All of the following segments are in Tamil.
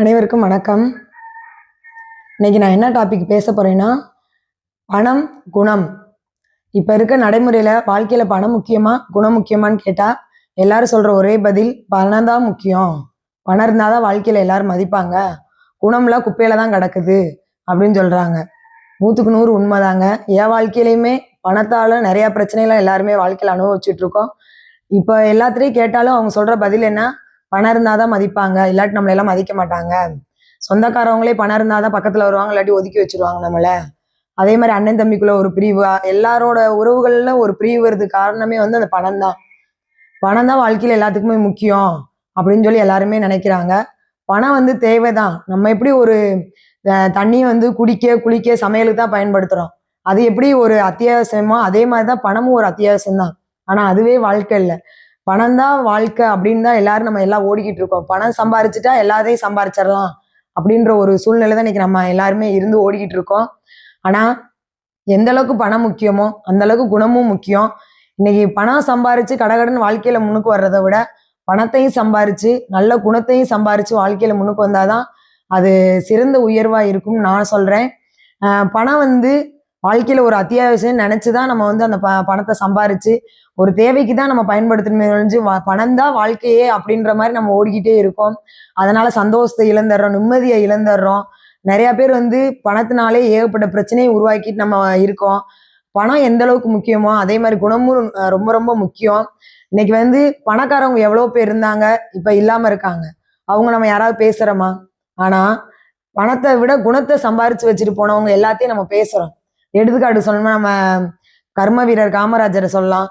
அனைவருக்கும் வணக்கம். இன்னைக்கு நான் என்ன டாபிக் பேச போகிறேன்னா பணம் குணம். இப்போ இருக்க நடைமுறையில் வாழ்க்கையில் பணம் முக்கியமா குணம் முக்கியமான்னு கேட்டால் எல்லாரும் சொல்கிற ஒரே பதில் பணம் தான் முக்கியம். பணம் இருந்தால் தான் வாழ்க்கையில் எல்லாரும் மதிப்பாங்க. குணம்லாம் குப்பையில் தான் கிடக்குது அப்படின்னு சொல்கிறாங்க நூற்றுக்கு நூறு உண்மைதாங்க. என் வாழ்க்கையிலையுமே பணத்தால் நிறையா பிரச்சனைலாம் எல்லாருமே வாழ்க்கையில் அனுபவிச்சுட்ருக்கோம் இப்போ எல்லாத்துலேயும் கேட்டாலும் அவங்க சொல்கிற பதில் என்ன? பணம் இருந்தால் தான் மதிப்பாங்க. இல்லாட்டி நம்மளை எல்லாம் மதிக்க மாட்டாங்க. சொந்தக்காரவங்களே பணம் இருந்தால் தான் பக்கத்தில் வருவாங்க. இல்லாட்டி ஒதுக்கி வச்சிருவாங்க நம்மளை. அதே மாதிரி அண்ணன் தம்பிக்குள்ள ஒரு பிரிவு. எல்லாரோட உறவுகள்ல ஒரு பிரிவு வருது காரணமே வந்து அந்த பணம் தான். பணம் தான் வாழ்க்கையில் எல்லாத்துக்குமே முக்கியம் அப்படின்னு சொல்லி எல்லாருமே நினைக்கிறாங்க. பணம் வந்து தேவைதான் நம்ம எப்படி ஒரு அஹ், தண்ணி வந்து குடிக்க குளிக்க சமையலுக்கு தான் பயன்படுத்துகிறோம் அது எப்படி ஒரு அத்தியாவசியமோ அதே மாதிரி தான் பணமும் ஒரு அத்தியாவசியம் தான். ஆனால் அதுவே வாழ்க்கை இல்லை. பணம் தான் வாழ்க்கை அப்படின்னு தான் எல்லாரும் நம்ம எல்லாம் ஓடிக்கிட்டு இருக்கோம். பணம் சம்பாரிச்சுட்டா எல்லாத்தையும் சம்பாரிச்சிடலாம் அப்படின்ற ஒரு சூழ்நிலை தான் இன்னைக்கு நம்ம எல்லாருமே இருந்து ஓடிக்கிட்டு இருக்கோம். ஆனால் எந்த அளவுக்கு பணம் முக்கியமோ அந்த அளவுக்கு குணமும் முக்கியம். இன்னைக்கு பணம் சம்பாரிச்சு கடகடன் வாழ்க்கையில முன்னுக்கு வர்றதை விட பணத்தையும் சம்பாரிச்சு நல்ல குணத்தையும் சம்பாரிச்சு வாழ்க்கையில முன்னுக்கு வந்தாதான் அது சிறந்த உயர்வா இருக்கும்னு நான் சொல்றேன். பணம் வந்து வாழ்க்கையில ஒரு அத்தியாவசியம் நினைச்சுதான் நம்ம வந்து அந்த ப பணத்தை சம்பாரிச்சு ஒரு தேவைக்கு தான் நம்ம பயன்படுத்தணுமே ஒழிஞ்சு வா- பணம் தான் வாழ்க்கையே அப்படின்ற மாதிரி நம்ம ஓடிக்கிட்டே இருக்கோம். அதனால சந்தோஷத்தை இழந்துடுறோம் நிம்மதியை இழந்துடுறோம். நிறைய பேர் வந்து பணத்தினாலே ஏகப்பட்ட பிரச்சனையை உருவாக்கிட்டு நம்ம இருக்கோம். பணம் எந்த அளவுக்கு முக்கியமோ அதே மாதிரி குணமும் ரொம்ப ரொம்ப முக்கியம். இன்னைக்கு வந்து பணக்காரவங்க எவ்வளோ பேர் இருந்தாங்க இப்போ இல்லாம இருக்காங்க. அவங்க நம்ம யாராவது பேசுறோமா? ஆனா பணத்தை விட குணத்தை சம்பாரிச்சு வச்சுட்டு போனவங்க எல்லாத்தையும் நம்ம பேசுறோம். எடுத்துக்காட்டு சொல்லணும்னா நம்ம கர்ம வீரர் காமராஜரை சொல்லலாம்.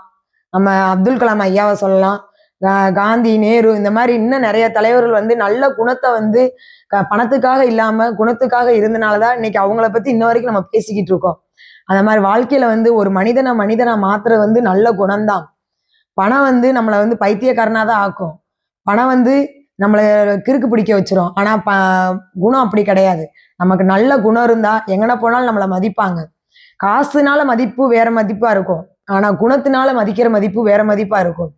நம்ம அப்துல் கலாம் ஐயாவை சொல்லலாம். கா- காந்தி நேரு இந்த மாதிரி இன்னும் நிறைய தலைவர்கள் வந்து நல்ல குணத்தை வந்து க- பணத்துக்காக இல்லாம குணத்துக்காக இருந்தனாலதான் இன்னைக்கு அவங்கள பத்தி இன்ன வரைக்கும் நம்ம பேசிக்கிட்டு இருக்கோம். அந்த மாதிரி வாழ்க்கையில வந்து ஒரு மனிதனை மனிதனை மாத்துறது வந்து நல்ல குணம்தான். பணம் வந்து நம்மளை வந்து பைத்தியக்காரனா தான் ஆக்கும். பணம் வந்து நம்மளை கிறுக்கு பிடிக்க வச்சிரும். ஆனா ப குணம் அப்படி கிடையாது. நமக்கு நல்ல குணம் இருந்தா எங்கன போனாலும் நம்மளை மதிப்பாங்க. காசுனால மதிப்பு வேற மதிப்பா இருக்கும். ஆனா குணத்தினால மதிக்கிற மதிப்பு வேற மதிப்பா இருக்கும்.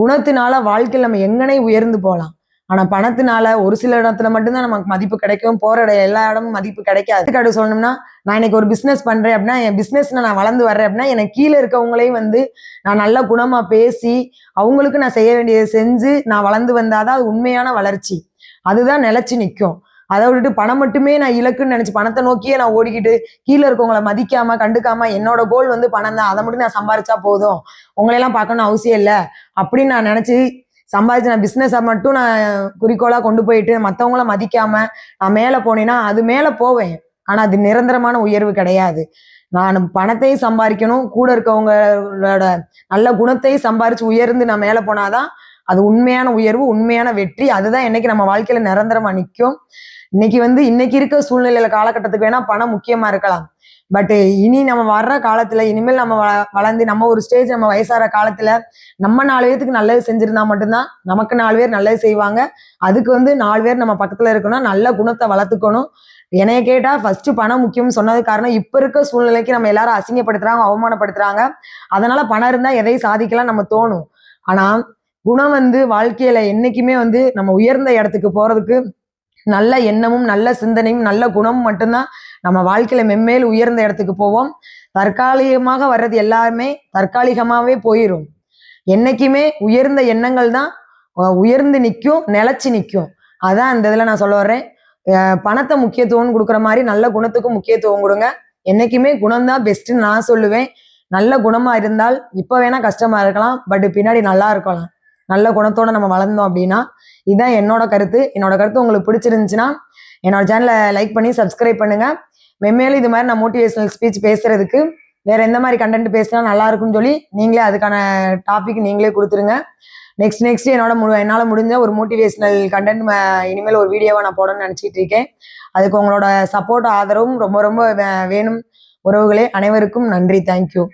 குணத்தினால வாழ்க்கையில் நம்ம எங்கனே உயர்ந்து போகலாம் ஆனா பணத்தினால ஒரு சில இடத்துல மட்டும்தான் நமக்கு மதிப்பு கிடைக்கும். போற இடம் எல்லா இடமும் மதிப்பு கிடைக்காது. அதுக்காக சொல்லணும்னா நான் இன்னைக்கு ஒரு பிசினஸ் பண்றேன் அப்படின்னா என் பிசினஸ்ல நான் வளர்ந்து வர்றேன் அப்படின்னா எனக்கு கீழே இருக்கவங்களையும் வந்து நான் நல்ல குணமா பேசி அவங்களுக்கு நான் செய்ய வேண்டியதை செஞ்சு நான் வளர்ந்து வந்தாதான் அது உண்மையான வளர்ச்சி. அதுதான் நிலைச்சு நிற்கும் அதை விட்டுட்டு பணம் மட்டுமே நான் இலக்குன்னு நினச்சி பணத்தை நோக்கியே நான் ஓடிக்கிட்டு கீழே இருக்கவங்கள மதிக்காம கண்டுக்காம என்னோட கோல் வந்து பணம் தான். அதை மட்டும் நான் சம்பாரிச்சா போதும். உங்களையெல்லாம் பார்க்கணும் அவசியம் இல்லை. அப்படின்னு நான் நினச்சி சம்பாதிச்சு நான் பிஸ்னஸை மட்டும் நான் குறிக்கோளாக கொண்டு போயிட்டு மற்றவங்கள மதிக்காம நான் மேலே போனேன்னா அது மேலே போவேன். ஆனால் அது நிரந்தரமான உயர்வு கிடையாது. நான் பணத்தையும் சம்பாதிக்கணும் கூட இருக்கவங்களோட நல்ல குணத்தையும் சம்பாரிச்சு உயர்ந்து நான் மேலே போனாதான் அது உண்மையான உயர்வு உண்மையான வெற்றி. அதுதான் என்னைக்கு நம்ம வாழ்க்கையில நிரந்தரமா நிற்கும் இன்னைக்கு வந்து இன்னைக்கு இருக்க சூழ்நிலையில காலகட்டத்துக்கு வேணா பணம் முக்கியமா இருக்கலாம். பட் இனி நம்ம வர்ற காலத்துல இனிமேல் நம்ம வ- வளர்ந்து நம்ம ஒரு ஸ்டேஜ் நம்ம வயசாகிற காலத்துல நம்ம நாலு பேர்த்துக்கு நல்லது செஞ்சிருந்தா மட்டும்தான் நமக்கு நாலு பேர் நல்லது செய்வாங்க. அதுக்கு வந்து நாலு பேர் நம்ம பக்கத்துல இருக்கணும் நல்ல குணத்தை வளர்த்துக்கணும். என்னைய கேட்டா ஃபர்ஸ்ட் பணம் முக்கியம்னு சொன்னது காரணம் இப்ப இருக்க சூழ்நிலைக்கு நம்ம எல்லாரும் அசிங்கப்படுத்துறாங்க அவமானப்படுத்துறாங்க. அதனால பணம் இருந்தா எதையும் சாதிக்கலாம் நம்ம தோணும். ஆனா குணம் வந்து வாழ்க்கையில என்னைக்குமே வந்து நம்ம உயர்ந்த இடத்துக்கு போறதுக்கு நல்ல எண்ணமும் நல்ல சிந்தனையும் நல்ல குணமும் மட்டும்தான் நம்ம வாழ்க்கையில மென்மேல் உயர்ந்த இடத்துக்கு போவோம். தற்காலிகமாக வர்றது எல்லாருமே தற்காலிகமாகவே போயிடும் என்னைக்குமே உயர்ந்த எண்ணங்கள் தான் உயர்ந்து நிற்கும் நிலச்சி நிற்கும். அதான் அந்த இதில் நான் சொல்ல வர்றேன். பணத்தை முக்கியத்துவம் கொடுக்குற மாதிரி நல்ல குணத்துக்கும் முக்கியத்துவம் கொடுங்க. என்னைக்குமே குணம்தான் பெஸ்ட்டுன்னு நான் சொல்லுவேன். நல்ல குணமாக இருந்தால் இப்போ வேணால் கஷ்டமாக இருக்கலாம் பட் பின்னாடி நல்லா இருக்கலாம். நல்ல குணத்தோட நம்ம வளர்ந்தோம் அப்படின்னா இதுதான் என்னோட கருத்து. என்னோட கருத்து உங்களுக்கு பிடிச்சிருந்துச்சுன்னா என்னோட சேனலை லைக் பண்ணி சப்ஸ்கிரைப் பண்ணுங்க. மென்மேலும் இது மாதிரி நான் மோட்டிவேஷனல் ஸ்பீச் பேசுறதுக்கு வேற எந்த மாதிரி கண்டென்ட் பேசினா நல்லா இருக்கும்னு சொல்லி நீங்களே அதுக்கான டாபிக் நீங்களே கொடுத்துருங்க. நெக்ஸ்ட் நெக்ஸ்ட் என்னோட மு என்னால் முடிஞ்ச ஒரு மோட்டிவேஷனல் கண்டென்ட் இனிமேல் ஒரு வீடியோவை நான் போடணும்னு நினச்சிட்டு இருக்கேன். அதுக்கு உங்களோட சப்போர்ட் ஆதரவும் ரொம்ப ரொம்ப வே- வேணும். உறவுகளே அனைவருக்கும் நன்றி. தேங்க்யூ